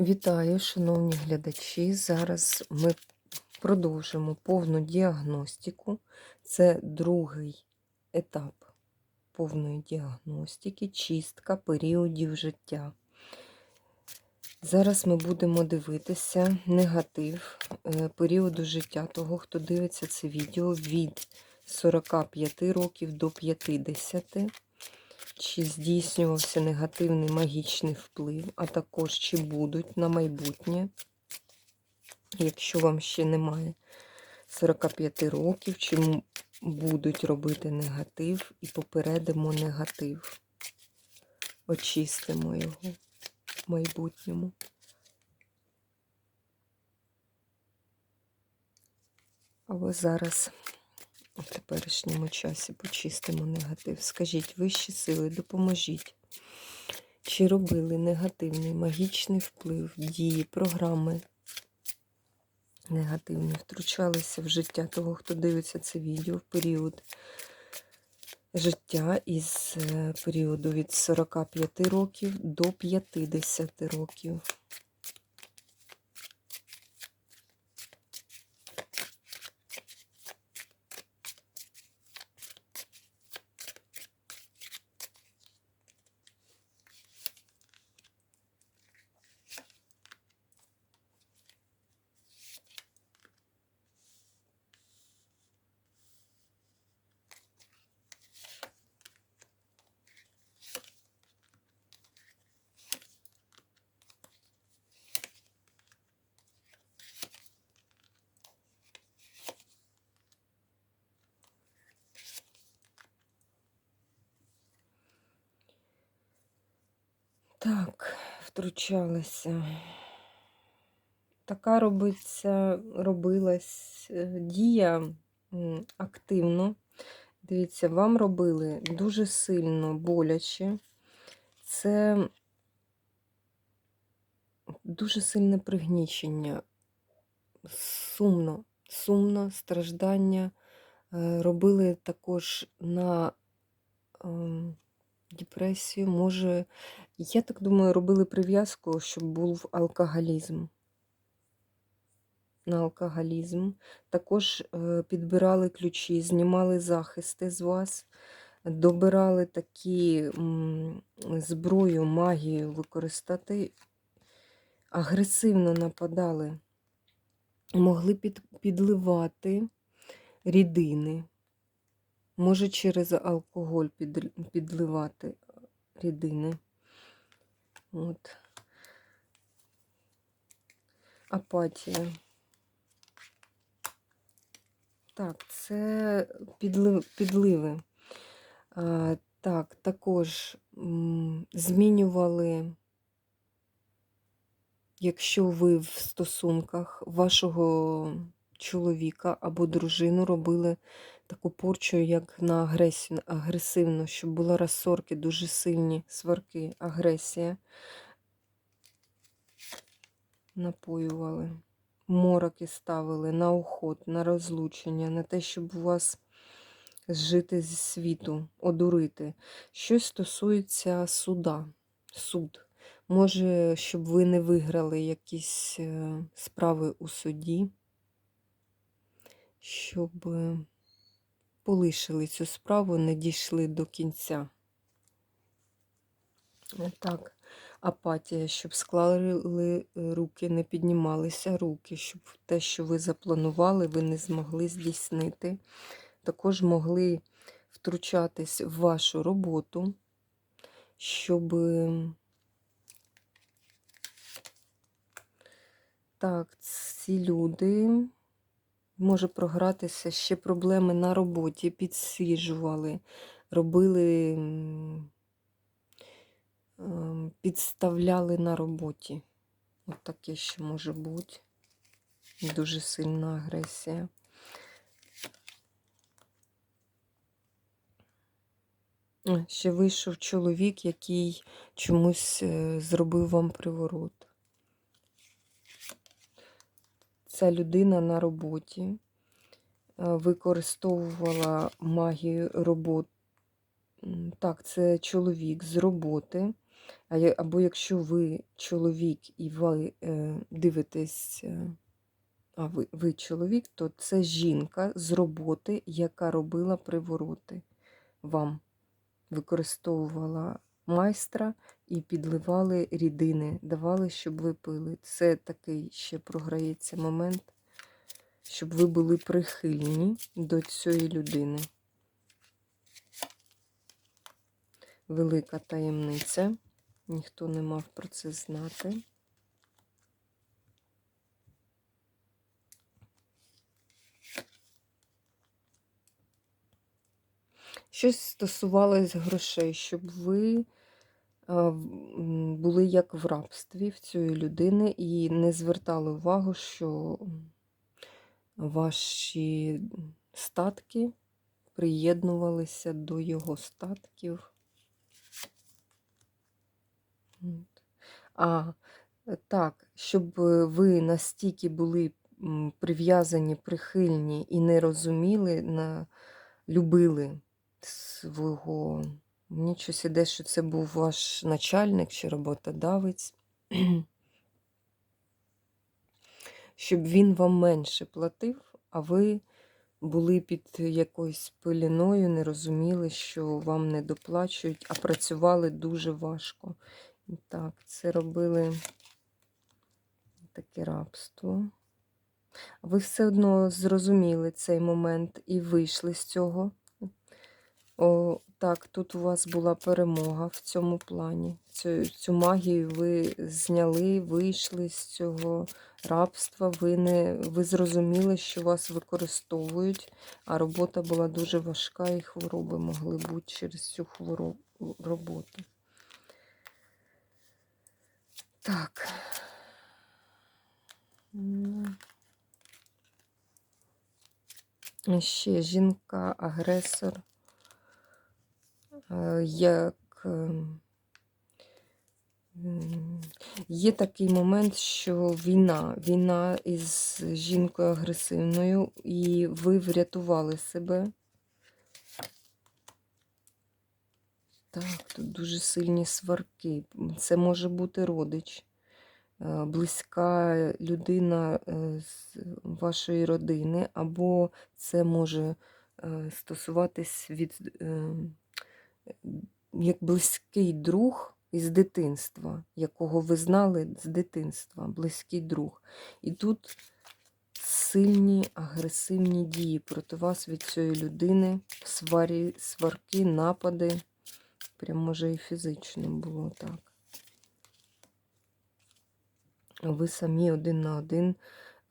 Вітаю, шановні глядачі. Зараз ми продовжимо повну діагностику. Це другий етап повної діагностики, чистка періодів життя. Зараз ми будемо дивитися негатив е, періоду життя того, хто дивиться це відео від 45 років до 50 чи здійснювався негативний магічний вплив, а також чи будуть на майбутнє, якщо вам ще немає 45 років, чи будуть робити негатив і попередимо негатив. Очистимо його в майбутньому. Але зараз у теперішньому часі почистимо негатив. Скажіть, вищі сили, допоможіть. Чи робили негативний магічний вплив, дії, програми негативні, втручалися в життя того, хто дивиться це відео в період життя із е, періоду від 45 років до 50 років. Так, втручалася. Така робиться, робилась е, дія активно. Дивіться, вам робили дуже сильно боляче. Це дуже сильне пригнічення, сумно, сумно, страждання. Е, Робили також на ем, депресію. Може, я так думаю, робили прив'язку, щоб був алкоголізм. На алкоголізм. Також е, підбирали ключі, знімали захисти з вас, добирали такі зброю, магію використати, агресивно нападали, могли під, підливати рідини. Може через алкоголь під, підливати рідини. От. Апатія. Так, це підлив, підливи. А, так, також м, змінювали, якщо ви в стосунках вашого чоловіка або дружину робили таку порчу, як на агресію, агресивно, щоб були розсорки, дуже сильні сварки, агресія. Напоювали. Мороки ставили на уход, на розлучення, на те, щоб у вас зжити зі світу, одурити. Щось стосується суда, суд. Може, щоб ви не виграли якісь е, справи у суді, щоб е, полишили цю справу, не дійшли до кінця. Так, апатія, щоб склали руки, не піднімалися руки, щоб те, що ви запланували, ви не змогли здійснити. Також могли втручатись в вашу роботу, щоб так, ці люди може програтися ще проблеми на роботі, підсвіжували, робили, ем, підставляли на роботі. От таке ще може бути. Дуже сильна агресія. Ще вийшов чоловік, який чомусь е, зробив вам приворот. Ця людина на роботі е, використовувала магію робот. Так, це чоловік з роботи. Або якщо ви чоловік і ви е, дивитесь, е, а ви, ви чоловік, то це жінка з роботи, яка робила привороти вам. Використовувала майстра і підливали рідини, давали, щоб ви пили. Це такий ще програється момент, щоб ви були прихильні до цієї людини. Велика таємниця. Ніхто не мав про це знати. Щось стосувалось грошей, щоб ви були як в рабстві в цієї людини і не звертали увагу, що ваші статки приєднувалися до його статків. А, е, так, щоб е, ви настільки були прив'язані, прихильні і не розуміли, на, любили свого. Мені щось іде, що це був ваш начальник чи роботодавець, щоб він вам менше платив, а ви були під якоюсь пиліною, не розуміли, що вам не доплачують, а працювали дуже важко. Так, це робили таке рабство. Ви все одно зрозуміли цей момент і вийшли з цього. О, так, тут у вас була перемога в цьому плані. Цю, цю магію ви зняли, вийшли з цього рабства. Ви, не, ви зрозуміли, що вас використовують, а робота була дуже важка, і хвороби могли бути через цю хворобу, роботу. Так. Ще жінка-агресор. Е, Як ем, є такий момент, що війна, війна із жінкою агресивною, і ви врятували себе. Так, тут дуже сильні сварки. Це може бути родич, е, близька людина е, з вашої родини, або це може е, стосуватись від е, як близький друг із дитинства, якого ви знали з дитинства, близький друг. І тут сильні агресивні дії проти вас від цієї людини, сварі, сварки, напади. Прям може і фізично було так. Ви самі один на один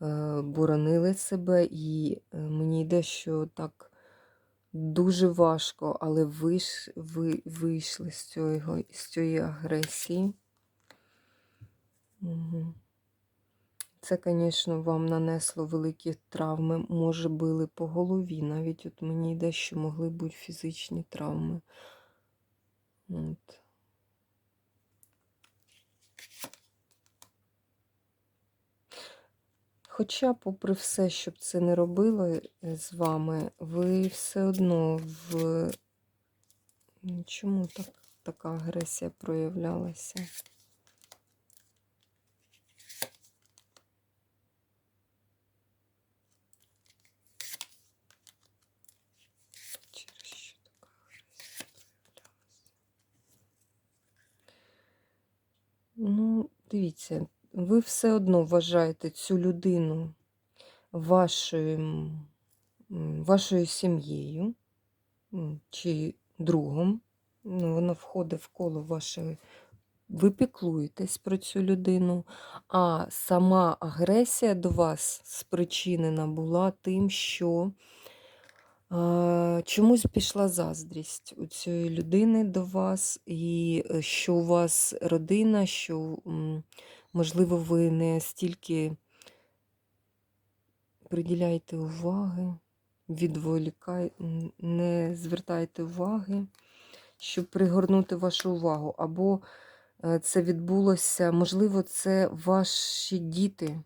е, боронили себе, і е, мені йде, що так дуже важко, але ви, ви вийшли з, цього, з цієї агресії. Угу. Це, звісно, вам нанесло великі травми. Може, били по голові. Навіть от мені йде, що могли бути фізичні травми. От. Хоча, попри все, щоб це не робило е, з вами, ви все одно в. Чому так, така агресія проявлялася? Ну, дивіться, ви все одно вважаєте цю людину вашою, вашою сім'єю чи другом. Ну, вона входить в коло вашої. Ви піклуєтесь про цю людину, а сама агресія до вас спричинена була тим, що чомусь пішла заздрість у цієї людини до вас, і е, що у вас родина, що, можливо, ви не стільки приділяєте уваги, відволікай, н- не звертаєте уваги, щоб пригорнути вашу увагу. Або е, це відбулося, можливо, це ваші діти.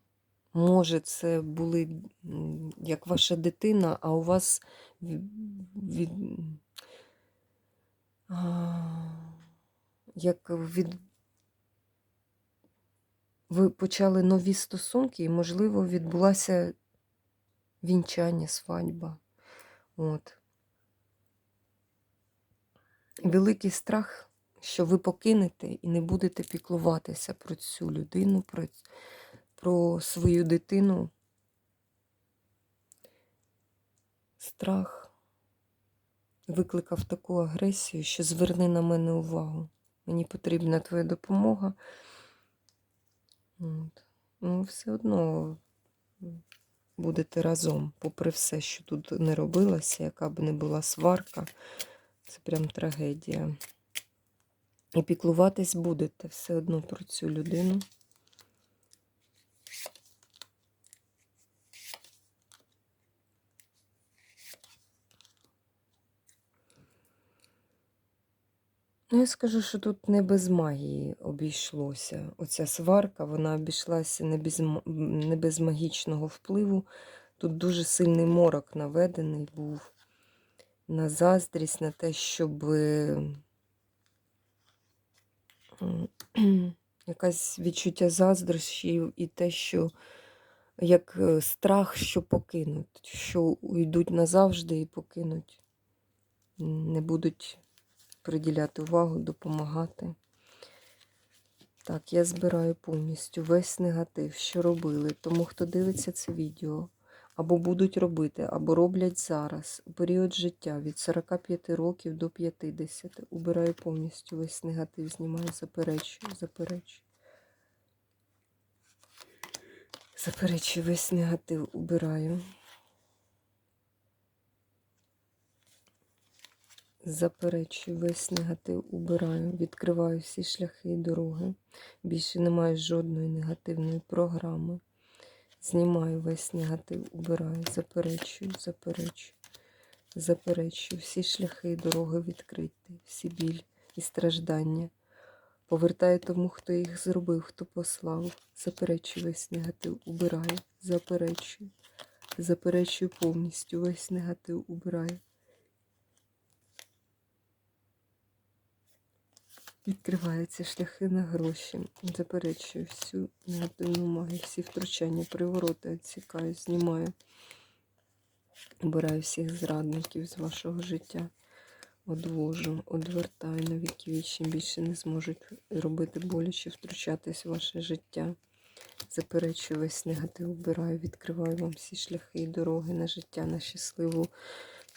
Може, це були як ваша дитина, а у вас від, як від... ви почали нові стосунки, і, можливо, відбулася вінчання, свадьба. От. Великий страх, що ви покинете і не будете піклуватися про цю людину, про, про свою дитину. Страх викликав таку агресію, що зверни на мене увагу. Мені потрібна твоя допомога. От. Ну, все одно будете разом, попри все, що тут не робилося, яка б не була сварка. Це прям трагедія. І піклуватись будете все одно про цю людину. Ну, я скажу, що тут не без магії обійшлося. Оця сварка, вона обійшлася не без, не без магічного впливу. Тут дуже сильний морок наведений був на заздрість, на те, щоб м, якесь відчуття заздрощів і те, що як е, страх, що покинуть, що уйдуть назавжди і покинуть, не будуть приділяти увагу, допомагати. Так, я збираю повністю весь негатив, що робили. Тому хто дивиться це відео, або будуть робити, або роблять зараз, у період життя від 45 років до 50. Убираю повністю весь негатив, знімаю, заперечую, заперечую. Заперечую весь негатив, убираю. Заперечую весь негатив, убираю, відкриваю всі шляхи і дороги. Більше немає жодної негативної програми. Знімаю весь негатив, убираю, заперечую, заперечую, заперечую. Всі шляхи і дороги відкриті, всі біль і страждання. Повертаю тому, хто їх зробив, хто послав. Заперечую весь негатив, убираю, заперечую, заперечую повністю весь негатив, убираю. Відкриваються шляхи на гроші. Заперечую всю негативну магію, всі втручання, привороти відсікаю, знімаю. Обираю всіх зрадників з вашого життя. Одвожу, одвертаю на віки вічні, більше не зможуть робити боляче, втручатись в ваше життя. Заперечую весь негатив, обираю, відкриваю вам всі шляхи і дороги на життя, на щасливу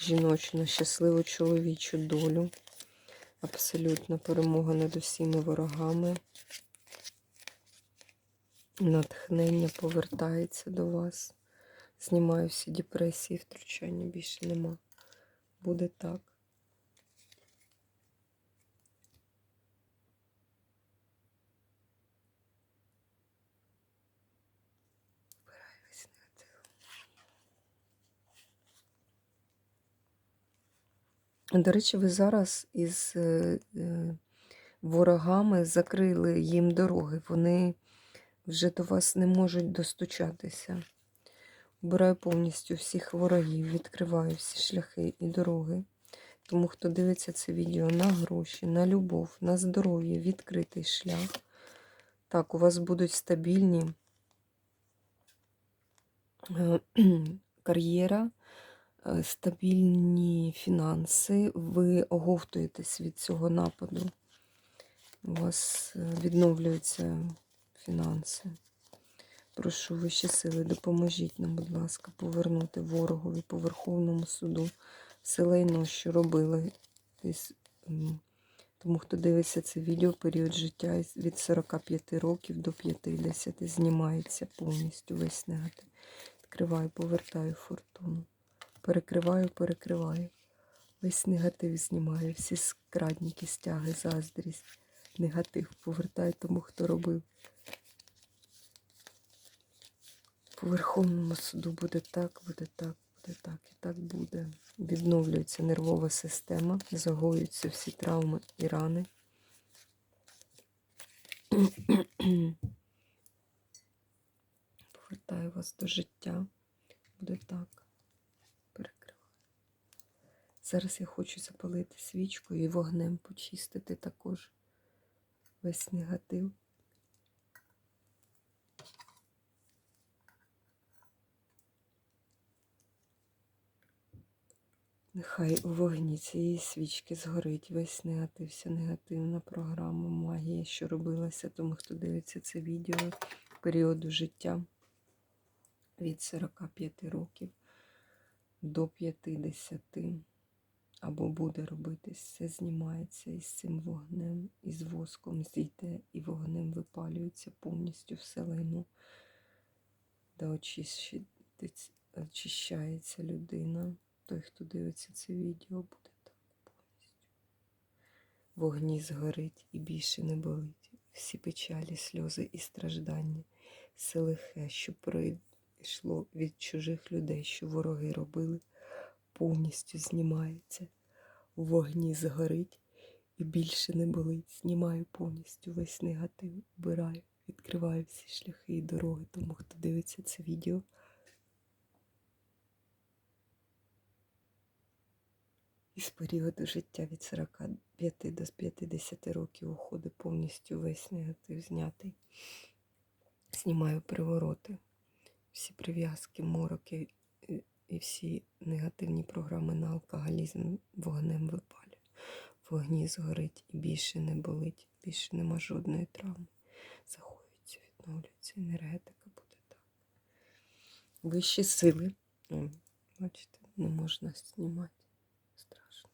жіночу, на щасливу чоловічу долю. Абсолютна перемога над усіма ворогами. Натхнення повертається до вас. Знімаю всі депресії, втручання більше нема. Буде так. До речі, ви зараз із е, е, ворогами закрили їм дороги. Вони вже до вас не можуть достучатися. Убираю повністю всіх ворогів, відкриваю всі шляхи і дороги. Тому, хто дивиться це відео на гроші, на любов, на здоров'я, відкритий шлях. Так, у вас будуть стабільні е, кар'єра, стабільні фінанси. Ви оговтуєтесь від цього нападу. У вас е, відновлюються фінанси. Прошу вищі сили, допоможіть нам, будь ласка, повернути ворогові по Верховному суду все лайно, що робили. Тому хто дивиться це відео, період життя від 45 років до 50 знімається повністю весь негатив. Відкриваю, повертаю фортуну. Перекриваю, перекриваю. Весь негатив знімаю, всі скрадніки, стяги, заздрість, негатив повертаю тому, хто робив. По Верховному суду буде так, буде так, буде так і так буде. Відновлюється нервова система, загоюються всі травми і рани. Повертаю вас до життя. Буде так. Зараз я хочу запалити свічку і вогнем почистити також весь негатив. Нехай у вогні цієї свічки згорить весь негатив, вся негативна програма, магія, що робилася тому, хто дивиться це відео періоду життя від 45 років до 50 або буде робитись, все знімається із цим вогнем, із воском зійде, і вогнем випалюється повністю все лайно, де очищається людина. Той, хто дивиться це відео, буде так повністю. Вогні згорить і більше не болить. Всі печалі, сльози і страждання, все лихе, що пройшло від чужих людей, що вороги робили, повністю знімається. У вогні згорить і більше не болить. Знімаю повністю весь негатив, вбираю, відкриваю всі шляхи і дороги тому, хто дивиться це відео. Із періоду життя від 45 до 50 років уходить повністю весь негатив знятий. Знімаю привороти, всі прив'язки, мороки і- всі негативні програми на алкоголізм вогнем випалю. В вогні згорить і більше не болить, більше нема жодної травми. Заходиться, відновлюється, енергетика буде так. Вищі сили. О, бачите, не можна знімати. Страшно.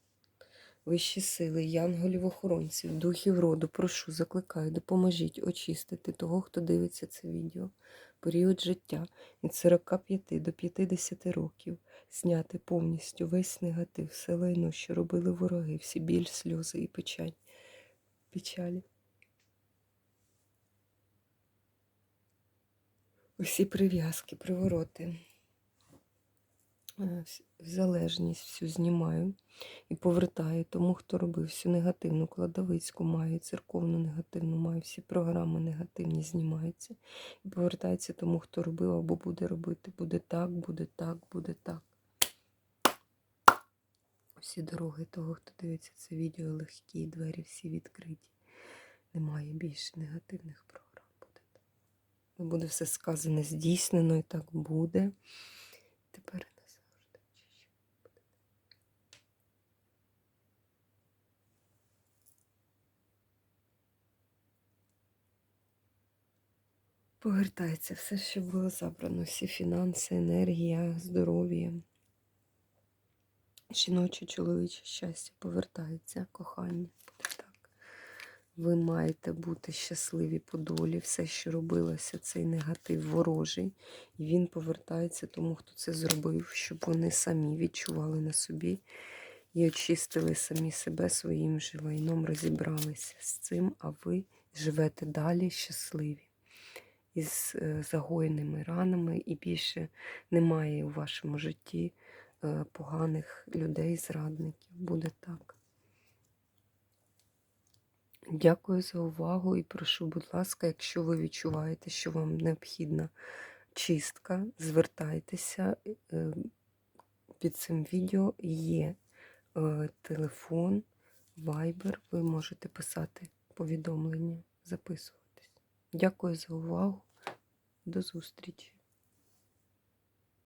Вищі сили, янголів-охоронців, духів роду, прошу, закликаю, допоможіть очистити того, хто дивиться це відео. Період життя від 45 до 50 років. Зняти повністю весь негатив, все лайно, що робили вороги, всі біль, сльози і печаль. печалі. Усі прив'язки, привороти. Е, вс- Залежність всю знімаю і повертаю тому, хто робив всю негативну кладовицьку маю, церковну негативну маю, всі програми негативні знімаються. І повертається тому, хто робив або буде робити. Буде так, буде так, буде так. Всі дороги того, хто дивиться це відео, легкі, двері всі відкриті. Немає більше негативних програм. Буде. Буде все сказане, здійснено і так буде. Тепер і назавжди. Чи що буде? Повертається все, що було забрано, всі фінанси, енергія, здоров'я. Жіноче, чоловіче щастя повертається, кохання. Буде так. Ви маєте бути щасливі по долі. Все, що робилося, цей негатив ворожий. І він повертається тому, хто це зробив, щоб вони самі відчували на собі і очистили самі себе своїм же лайном, розібралися з цим, а ви живете далі щасливі. Із е, загоєними ранами, і більше немає у вашому житті е, поганих людей, зрадників. Буде так. Дякую за увагу і прошу, будь ласка, якщо ви відчуваєте, що вам необхідна чистка, звертайтеся. Е, Під цим відео є телефон, вайбер. Ви можете писати повідомлення, записуватись. Дякую за увагу. До зустрічі!